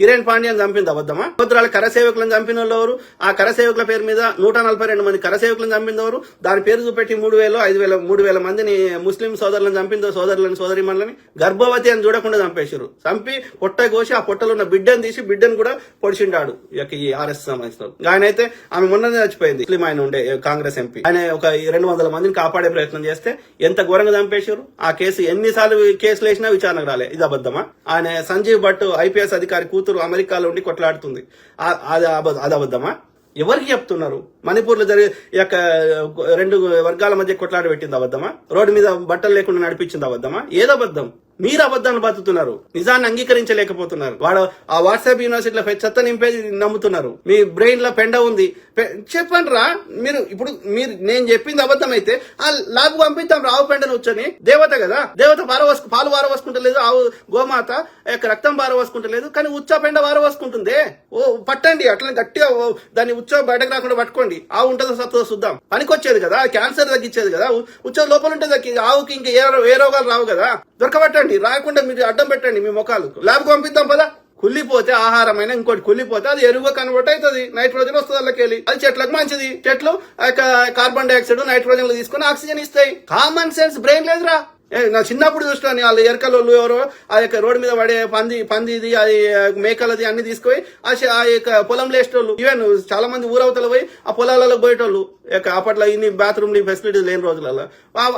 హిరేన్ పాండ్యాన్ని చంపింది అబద్ధమా? సముద్రాల కరసేవకులను చంపిన ఎవరు? ఆ కరసేవకుల పేరు మీద నూట నలభై రెండు మంది కరసేవకులను చంపింది ఎవరు? దాని పేరు చూపెట్టి మూడు వేలు ఐదు వేల మూడు వేల మందిని ముస్లిం సోదరులను చంపిందో సోదరులను సోదరిమణులని గర్భవతి అని చూడకుండా చంపేశారు. చంపి పొట్ట కోసి ఆ పొట్టలో ఉన్న బిడ్డను తీసి బిడ్డను కూడా పొడిచిండాడు. ఈ యొక్క ఈ ఆర్ఎస్ సంబంధించిన ఆయన అయితే ఆమె మొన్ననే చచ్చిపోయింది. ముస్లిం ఆయన ఉండే కాంగ్రెస్ ఎంపీ. ఆయన ఒక రెండు వందల మందిని కాపాడే ప్రయత్నం చేస్తే ఎంత ఘోరంగా చంపేశారు? ఆ కేసు ఎన్నిసార్లు కేసులు వేసినా విచారణకు రాలే. ఇది అబద్ధమా? ఆయన సంజీవ్ భట్ ఐపీఎస్ అధికారి కూతురు అమెరికాలో ఉండి కొట్లాడుతుంది. అది అది అబద్ధమా? ఎవరికి చెప్తున్నారు? మణిపూర్లో జరిగే యొక్క రెండు వర్గాల మధ్య కొట్లాట పెట్టింది అబద్ధమా? రోడ్డు మీద బట్టలు లేకుండా నడిపించింది అబద్ధమా? ఏదో అబద్ధం. మీరు అబద్ధాన్ని బతుకుతున్నారు. నిజాన్ని అంగీకరించలేకపోతున్నారు. వాడు ఆ వాట్సాప్ యూనివర్సిటీలో చెత్త నింపేది నమ్ముతున్నారు. మీ బ్రెయిన్లో పెండ ఉంది. పె- చెప్పండి రా మీరు ఇప్పుడు మీరు నేను చెప్పింది అబద్ధం అయితే ఆ లాగు పంపిద్దాం రావు పెండను వచ్చని దేవత కదా. దేవత పారవస్కు పాలు వారవసుకుంటలేదు ఆవు గోమాత యొక్క రక్తం వారవసుకుంటలేదు కానీ ఉచ్చా పెండ వారవసుకుంటుందే ఓ పట్టండి అట్లా గట్టిగా ఓ దాన్ని ఉచ్చ బయటకు రాకుండా పట్టుకోండి. ఆవు ఉంటుందో సత్తుదో చూద్దాం. పనికొచ్చేది కదా క్యాన్సర్ తగ్గించేది కదా ఉ- ఉచ్చ లోపల ఉంటుంది దక్కి ఆవుకి ఇంకా ఏ రోగాలు రావు కదా. దొరకబెట్టండి రాకుండా మీరు అడ్డం పెట్టండి మీ ముఖాలు. ల్యాబ్ పంపిద్దాం పదా. కుళ్ళిపోతే ఆహారమైన ఇంకోటి కుళ్ళిపోతే అది ఎరువుగా కన్వర్ట్ అవుతుంది. నైట్రోజన్ వస్తుంది వాళ్ళకి అది చెట్లకు మంచిది. చెట్లు కార్బన్ డైఆక్సైడ్ నైట్రోజన్ తీసుకొని ఆక్సిజన్ ఇస్తాయి. కామన్ సెన్స్ బ్రెయిన్ లేదురా. నా చిన్నప్పుడు చూస్తాను వాళ్ళు ఎరకలోళ్ళు ఎవరో ఆ యొక్క రోడ్డు మీద పడే పంది పందిది అది మేకలది అన్ని తీసుకుపోయి ఆ ఆ యొక్క పొలం లేసేటోళ్ళు ఈవెన్ చాలా మంది ఊరవతల పోయి ఆ పొలాలలో పోయేటోళ్ళు. యొక్క అప్పట్లో ఇన్ని బాత్రూమ్ని ఫెసిలిటీస్ లేని రోజులలో.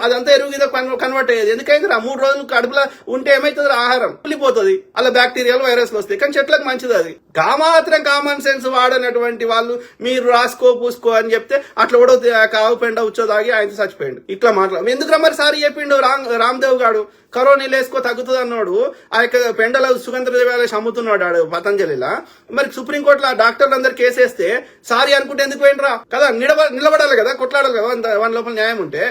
అదంతా ఎరువు మీద కన్వర్ట్ అయ్యేది. ఎందుకైతే ఆ మూడు రోజులు కడుపులో ఉంటే ఏమైతుంది ఆహారం కుళ్ళిపోతుంది. అలా బ్యాక్టీరియాలు వైరస్లు వస్తాయి. కానీ చెట్లకు మంచిది అది. కామాత్రం కామన్ సెన్స్ వాడనటువంటి వాళ్ళు మీరు రాసుకో పూసుకో అని చెప్తే అట్లా కూడా కావు పెండ ఉచ్చో తాగి ఆయన చచ్చిపోయిండు. ఇట్లా మాట్లాడు. ఎందుకు మరి సారి చెప్పిండు? రాంగ్ రామ్దేవ్ గాడు కరోనా వేసుకో తగ్గుతుంది అన్నాడు ఆ యొక్క పెండల సుగంధ ద్రవ్యాలేసి అమ్ముతున్నాడు ఆడు పతంజలిలా. మరి సుప్రీంకోర్టులో ఆ డాక్టర్లు అందరు కేసేస్తే సారీ అనుకుంటే ఎందుకు పోయినరా కదా నిలబ నిలబడాలి కదా కొట్లాడాలి కదా వన్ లోపల న్యాయం ఉంటే.